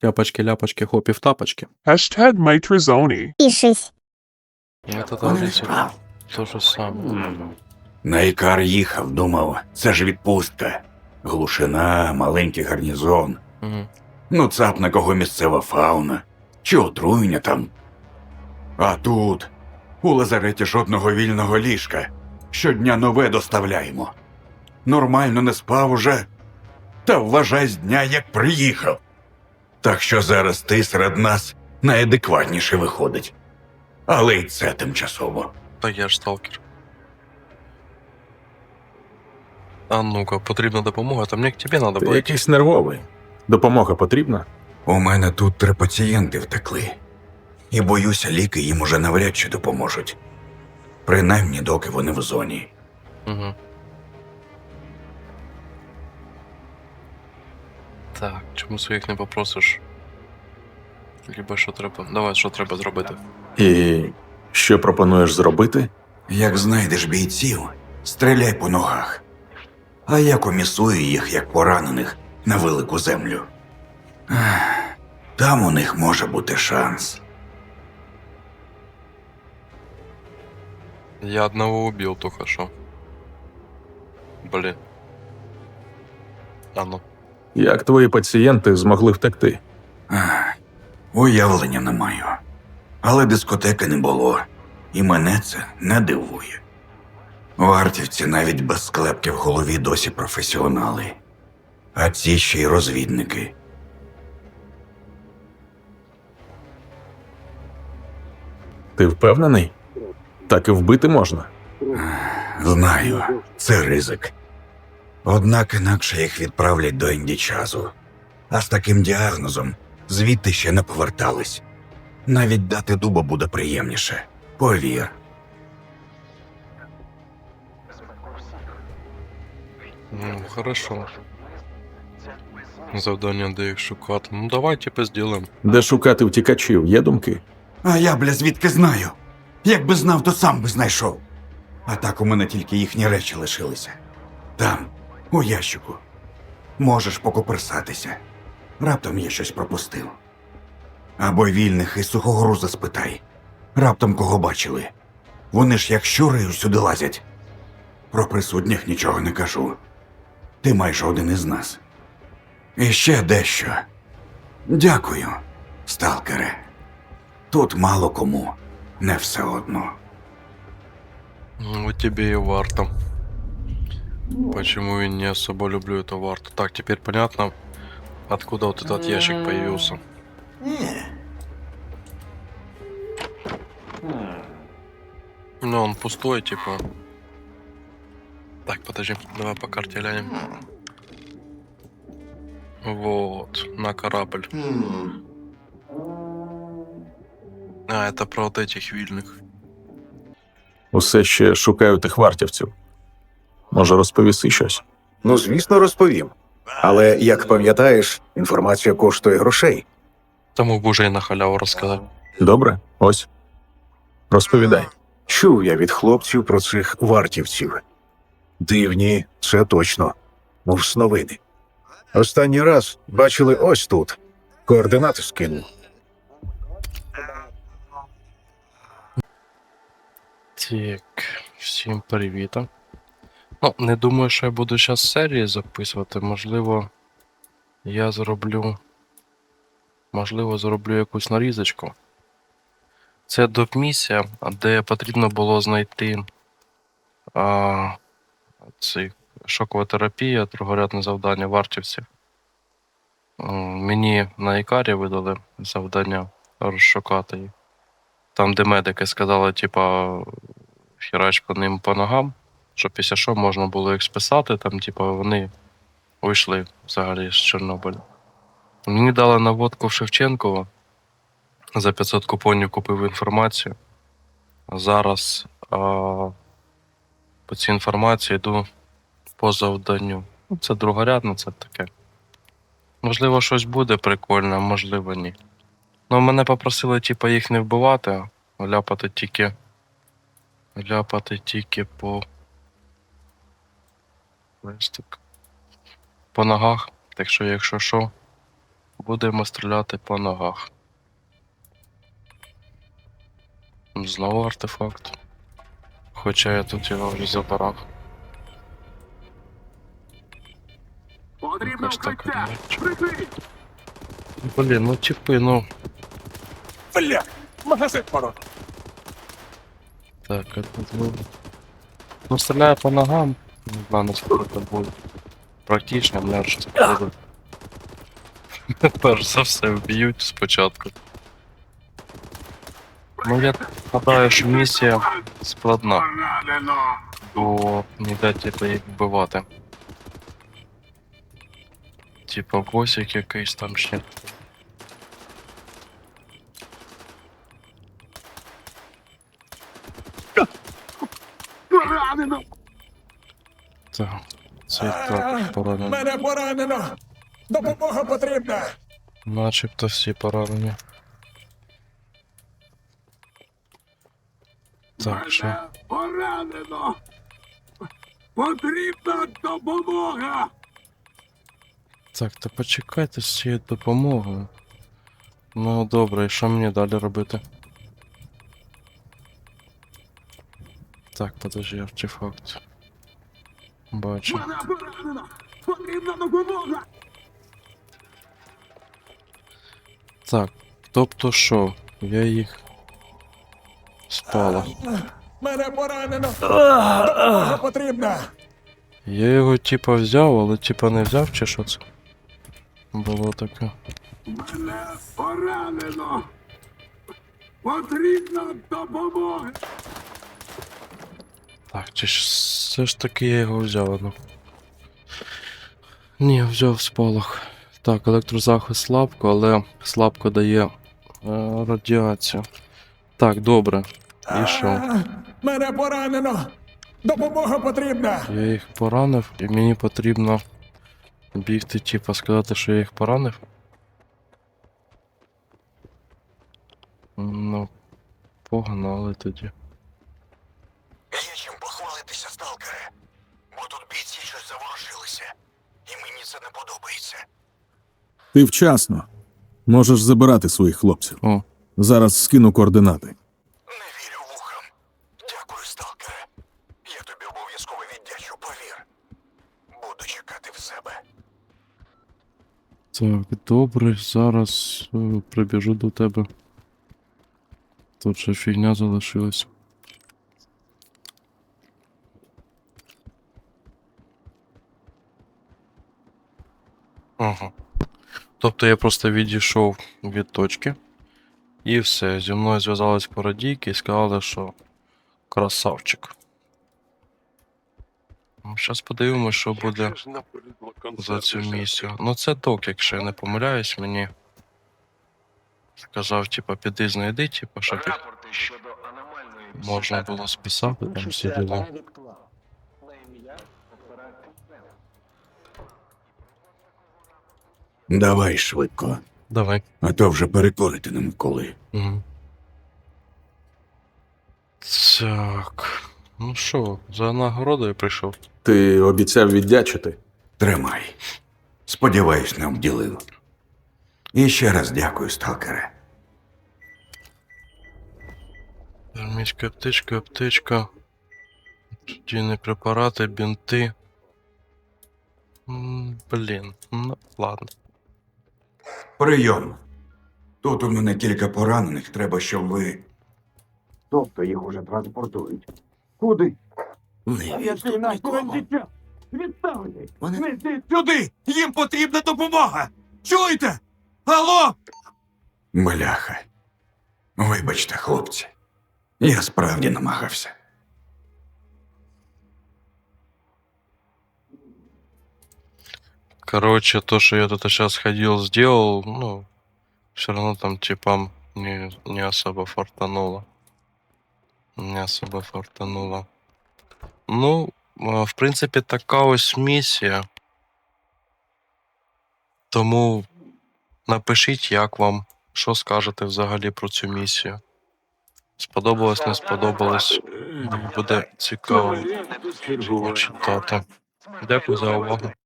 Тяпочки, ляпочки, хопів, тапочки. Hashtag Maitrizoni. Пишись. Ну, это даже то же самое. На Ікар їхав, думав, це ж відпустка. Глушина, маленький гарнізон. Мгм. Ну, цапне кого місцева фауна. Чи отруєння там. А тут у лазареті жодного вільного ліжка. Щодня нове доставляємо. Нормально не спав уже. Та вважай з дня, як приїхав. Так що зараз ти серед нас найадекватніше виходить. Але й це тимчасово. Та я ж сталкер. А ну-ка, потрібна допомога, та мені к тебе надо Ти було. якийсь нервовий. Допомога потрібна? У мене тут три пацієнти втекли. І боюся, ліки їм уже навряд чи допоможуть. Принаймні, доки вони в зоні. Угу. Так, чому своїх не попросиш? Либо що треба. Давай, що треба зробити. І що пропонуєш зробити? Як знайдеш бійців, стріляй по ногах. А я комісую їх як поранених на велику землю. Там у них може бути шанс. Я одного убил только что. Блин. А ну. Як твої пацієнти змогли втекти? Ах, Уявлення не маю. Але дискотеки не було, і мене це не дивує. Вартівці навіть без склепки в голові досі професіонали, а ці ще й розвідники. Ти впевнений? Так і вбити можна. Знаю, це ризик. Однак інакше їх відправлять до індічазу. А з таким діагнозом звідти ще не повертались. Навіть дати дуба буде приємніше. Повір. Ну, хорошо. Завдання, де їх шукати. Ну давай типа. Де шукати втікачів, є думки? А я, бля, звідки знаю? Якби знав, то сам би знайшов. А так у мене тільки їхні речі лишилися. Там, у ящику. Можеш покоперсатися. Раптом я щось пропустив. Або вільних із сухогруза спитай. Раптом кого бачили. Вони ж як щури усюди лазять. Про присутніх нічого не кажу. Ти майже один із нас. І ще дещо. Дякую, сталкере. Тут мало кому не все одно. Ну, тебе и варта. Почему я не особо люблю эту варту. Так, теперь понятно, откуда вот этот ящик появился. Ну, он пустой, типа. Так, подожди, давай по карте глянем. Вот, на корабль. А, это про вот этих вильных. Усе ще шукаю тих вартівців. Може, розповіси щось? Ну, звісно, розповім. Але як пам'ятаєш, інформація коштує грошей. Тому б уже і на халяву розказав. Добре? Ось. Розповідай. Чув я від хлопців про цих вартівців. Дивні, це точно, мов сновини. Останній раз бачили ось тут. Координати скинув. Так, всім привіт. Ну, не думаю, що я буду зараз серії записувати. Можливо, я зроблю. Можливо, зроблю якусь нарізочку. Це допмісія, де потрібно було знайти а, цей, шокова терапія, другорядне завдання вартівців. Мені на Ікарі видали завдання розшукати їх. Там, де медики сказали, типа, хірач по ним по ногам, щоб після що можна було їх списати, там, типа, вони вийшли взагалі з Чорнобиля. Мені дали наводку в Шевченкова. За 500 купонів купив інформацію. Зараз а, по цій інформації йду по завданню. Це другорядно, це таке. Можливо, щось буде прикольне, можливо, ні. Ну, мене попросили, типа, їх не вбивати, ляпати тільки. Ляпати тільки по. Листик. По ногах. Так що, якщо що, Будемо стріляти по ногах. Знову артефакт. Хоча я тут його вже забирав. Потрібно. Прикрий! Блін, ну типи, ну. Бля! Магазин порог! Так, тут ну. Ну, стріляю по ногам. Не знаю, наскільки це буде. Практично, мене ж це. Перш за все вб'ють спочатку. Ну я гадаю, що місія складна, Поранено! бо ніде типу їх вбивати. Типа босик якийсь там ще. Поранено! Так, цей також поранений. Мене поранено! Допомога потрібна! Начебто всі поранені. Так, що? Мене поранено! Потрібна допомога! Так, та почекайте з цією допомогою. Ну добре, і що мені далі робити? Так, подожди, артефакт. Бачу. Мене поранено! Потрібна допомога! Так, тобто що? Я їх спала. Мене поранено! Допомога потрібна! Я його типа взяв, але типа не взяв, чи що це? Було таке. Мене поранено! Потрібна допомога! Так, чи ж все ж таки я його взяв, ну. Ні, взяв спалах. Так, електрозахист слабко, але слабко дає е, радіацію. Так, добре. І що? Мене поранено! Допомога потрібна! Я їх поранив, і мені потрібно бігти, типа, сказати, що я їх поранив. Ну, погнали тоді. Це не подобається. Ти вчасно. Можеш забирати своїх хлопців. О, Зараз скину координати. Не вірю вухам. Дякую, сталкере. Я тобі обов'язково віддячу, повір. Буду чекати в себе. Так, добре, зараз е, прибіжу до тебе. Тут ще фігня залишилась. Ага. Тобто я просто відійшов від точки. І все, зі мною зв'язались породійки і сказали, що красавчик. Зараз подивимось, що буде за цю місію. Ну це док, якщо я не помиляюсь, мені сказав, типа, піди знайди, типа, щоб їх можна було списати там всі діла. Давай швидко, Давай. а то вже перекорити ним коли. Угу. Так. Ну що, за нагородою прийшов? Ти обіцяв віддячити. Тримай. Сподіваюсь, не обділив. І ще раз дякую, сталкере. Армійська аптечка, аптечка. Студійні препарати, бінти. М, Блін, ну ладно. Прийом. Тут у мене кілька поранених, треба, щоб ви. Тобто їх уже транспортують. Куди? Відставити! Вони- Сюди! Їм потрібна допомога! Чуєте? Алло! Бляха. Вибачте, хлопці. Я справді намагався. Короче, то, что я тут сейчас ходил, сделал, ну, все равно там типам не, не особо фартануло. Не особо фартануло. Ну, в принципі, така ось місія. Тому напишіть, як вам, що скажете взагалі про цю місію. Сподобалось, не сподобалось. Буде цікаво почитати. Дякую за увагу.